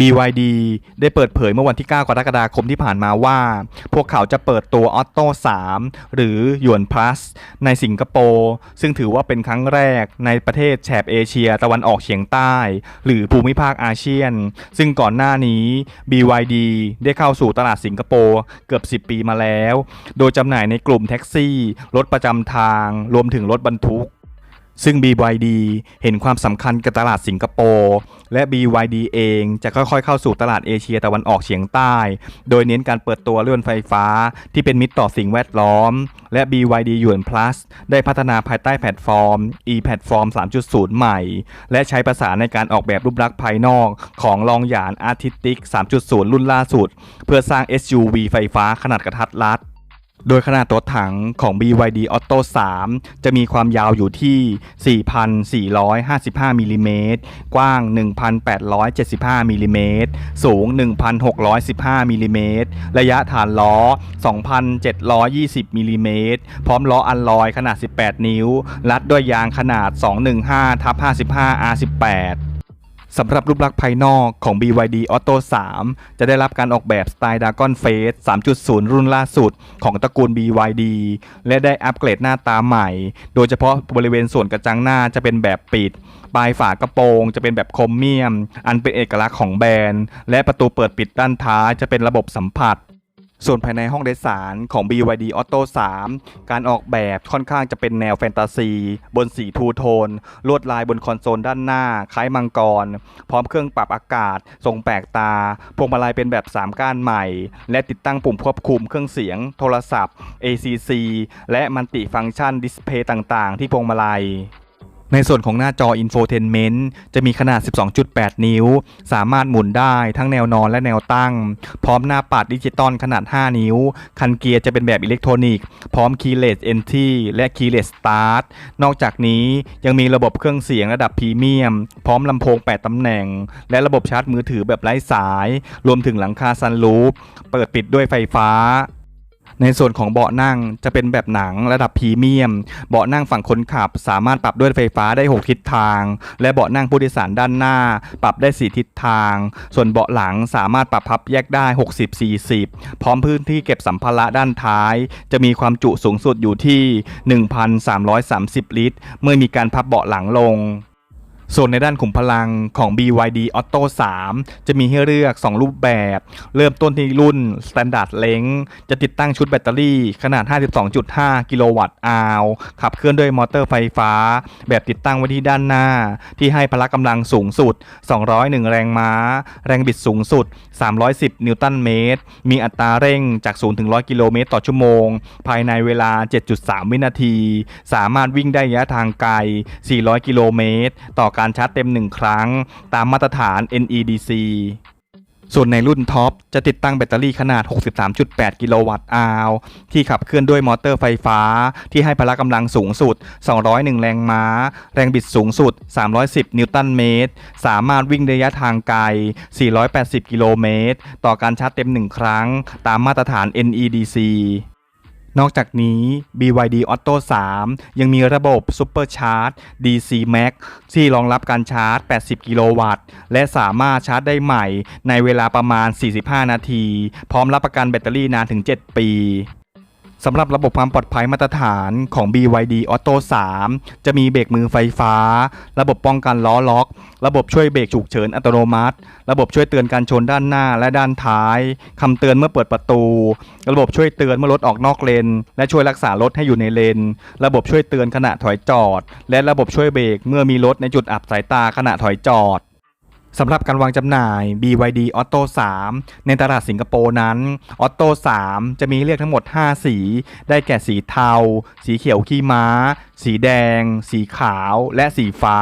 BYD ได้เปิดเผยเมื่อวันที่ 9 กรกฎาคมที่ผ่านมาว่า พวกเขาจะเปิดตัว Otto 3 หรือหยวน Plus ในสิงคโปร์ ซึ่งถือว่าเป็นครั้งแรกในประเทศแถบเอเชียตะวันออกเฉียงใต้ หรือภูมิภาคอาเซียน ซึ่งก่อนหน้านี้ BYD ได้เข้าสู่ตลาดสิงคโปร์เกือบ 10 ปีมาแล้ว โดยจำหน่ายในกลุ่มแท็กซี่ รถประจำทาง รวมถึงรถบรรทุก ซึ่ง BYD เห็นความสำคัญกับตลาดสิงคโปร์และ BYD เองจะค่อยๆเข้าสู่ตลาดเอเชียตะวันออกเฉียงใต้ โดยเน้นการเปิดตัวเลื่อนไฟฟ้าที่เป็นมิตรต่อสิ่งแวดล้อม และ BYD หยวน Plus ได้พัฒนาภายใต้แพลตฟอร์ม e-platform 3.0 ใหม่ และใช้ภาษาในการออกแบบรูปลักษณ์ภายนอกของลองหยาน Artistic 3.0 รุ่นล่าสุด เพื่อสร้าง SUV ไฟฟ้าขนาดกระทัดรัด โดยขนาดตัวถังของ BYD Auto 3 จะมีความยาวอยู่ที่ 4,455มิลลิเมตรกว้าง 1,875มิลลิเมตรสูง 1,615มิลลิเมตรระยะฐานล้อ 2,720มิลลิเมตรพร้อมล้ออัลลอยขนาด 18 นิ้ว รัดด้วยยางขนาด 215ทับ55 R18 สำหรับรูปลักษณ์ภายนอกของ BYD Auto 3 จะได้รับการออกแบบสไตล์ Dragon Face 3.0 รุ่นล่าสุดของตระกูล BYD และได้อัปเกรดหน้าตาใหม่ โดยเฉพาะบริเวณส่วนกระจังหน้าจะเป็นแบบปิด ปลายฝากระโปรงจะเป็นแบบคมเมียม อันเป็นเอกลักษณ์ของแบรนด์ และประตูเปิดปิดด้านท้ายจะเป็นระบบสัมผัส ส่วนภายในห้องโดยสารของ BYD Auto 3 การออกแบบค่อนข้างจะเป็นแนวแฟนตาซี บนสีทูโทน ลวดลายบนคอนโซลด้านหน้า คล้ายมังกร พร้อมเครื่องปรับอากาศ ทรงแปลกตา พวงมาลัยเป็นแบบ 3 ก้านใหม่ และติดตั้งปุ่มควบคุมเครื่องเสียง โทรศัพท์ ACC และมัลติฟังก์ชันดิสเพย์ต่างๆ ที่พวงมาลัย ในส่วนของหน้าจอ Infotainment จะมีขนาด 12.8 นิ้ว สามารถหมุนได้ทั้งแนวนอนและแนวตั้ง พร้อมหน้าปัดดิจิตอลขนาด 5 นิ้ว คันเกียร์จะเป็นแบบอิเล็กทรอนิกส์ พร้อม Keyless Entry และ Keyless Start นอกจากนี้ยังมีระบบเครื่องเสียงระดับพรีเมียม พร้อมลำโพง 8 ตำแหน่ง และระบบชาร์จมือถือแบบไร้สาย รวมถึงหลังคาซันรูฟ เปิดปิดด้วยไฟฟ้า ในส่วนของเบาะนั่งจะเป็นแบบหนังระดับพรีเมียม เบาะนั่งฝั่งคนขับ สามารถปรับด้วยไฟฟ้าได้ 6 ทิศทาง และเบาะนั่งผู้โดยสารด้านหน้า ปรับได้ 4 ทิศทาง ส่วนเบาะหลังสามารถปรับพับแยกได้ 60-40 พร้อมพื้นที่เก็บสัมภาระด้านท้าย จะมีความจุสูงสุดอยู่ที่ 1,330 ลิตร เมื่อมีการพับเบาะหลังลง ส่วนในด้านขุมพลังของ BYD Auto 3 จะมีให้เลือก 2 รูปแบบ เริ่มต้นที่รุ่น Standard Length จะติดตั้งชุดแบตเตอรี่ขนาด 52.5 กิโลวัตต์อาวขับเคลื่อนด้วยมอเตอร์ไฟฟ้า แบบติดตั้งไว้ที่ด้านหน้า ที่ให้พละกำลังสูงสุด 201 แรงม้า แรงบิดสูงสุด 310 นิวตันเมตร มีอัตราเร่งจาก 0 ถึง 100 กิโลเมตรต่อชั่วโมง ภายในเวลา 7.3 วินาที สามารถวิ่งได้ระยะทางไกล 400 กิโลเมตรต่อการชาร์จเต็ม 1 ครั้ง ตามมาตรฐาน NEDC ส่วนในรุ่นท็อปจะติดตั้งแบตเตอรี่ขนาด 63.8 กิโลวัตต์อาวที่ขับเคลื่อนด้วยมอเตอร์ไฟฟ้า ที่ให้พละกำลังสูงสุด 201 แรงม้า แรงบิดสูงสุด 310 นิวตันเมตร สามารถวิ่งระยะทางไกล 480 กิโลเมตร ต่อการชาร์จเต็ม 1 ครั้ง ตามมาตรฐาน NEDC นอกจากนี้ BYD Auto 3 ยังมีระบบ Super Charge DC Max ที่รองรับการชาร์จ 80 กิโลวัตต์ และสามารถชาร์จได้ใหม่ในเวลาประมาณ 45 นาที พร้อมรับประกันแบตเตอรี่นานถึง 7 ปี สำหรับระบบความปลอดภัยมาตรฐานของ BYD Auto 3 จะมีเบรกมือไฟฟ้า ระบบป้องกันล้อล็อก ระบบช่วยเบรกฉุกเฉินอัตโนมัติ ระบบช่วยเตือนการชนด้านหน้าและด้านท้ายคำเตือนเมื่อเปิดประตู ระบบช่วยเตือนเมื่อรถออกนอกเลน และช่วยรักษารถให้อยู่ในเลน ระบบช่วยเตือนขณะถอยจอด และระบบช่วยเบรกเมื่อมีรถในจุดอับสายตาขณะถอยจอด สำหรับการวางจำหน่าย BYD Auto 3 ในตลาดสิงคโปร์นั้น Auto 3 จะมีเลือกทั้งหมด 5 สี ได้แก่สีเทา สีเขียวขี้ม้า สีแดง สีขาว และสีฟ้า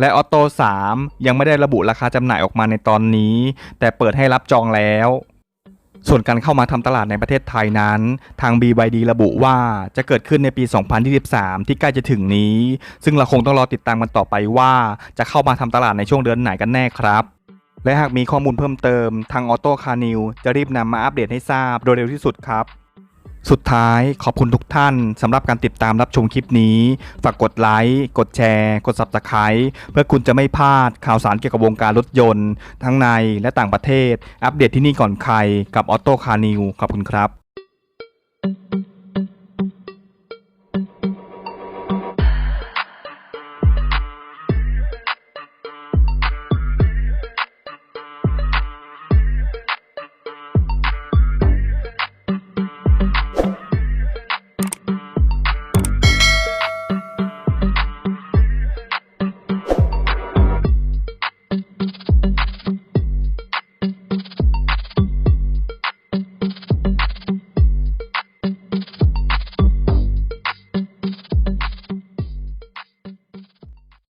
และ Auto 3 ยังไม่ได้ระบุราคาจำหน่ายออกมาในตอนนี้ แต่เปิดให้รับจองแล้ว ส่วนการเข้ามาทำตลาดในประเทศไทยนั้น ทาง BYD ระบุว่าจะเกิดขึ้นในปี 2023 ที่ใกล้จะถึงนี้ ซึ่งเราคงต้องรอติดตามกันต่อไปว่า จะเข้ามาทำตลาดในช่วงเดือนไหนกันแน่ครับ และหากมีข้อมูลเพิ่มเติม ทาง Auto c a r n i w จะรีบนำมาอัปเดตให้ทราบโดยเร็วที่สุดครับ สุดท้ายขอบคุณทุกท่านสำหรับการติดตามรับชมคลิปนี้ ฝากกดไลค์ กดแชร์ กด Subscribe เพื่อคุณจะไม่พลาดข่าวสารเกี่ยวกับวงการรถยนต์ ทั้งในและต่างประเทศ อัปเดตที่นี่ก่อนใครกับออโต้คาร์นิวขอบคุณครับ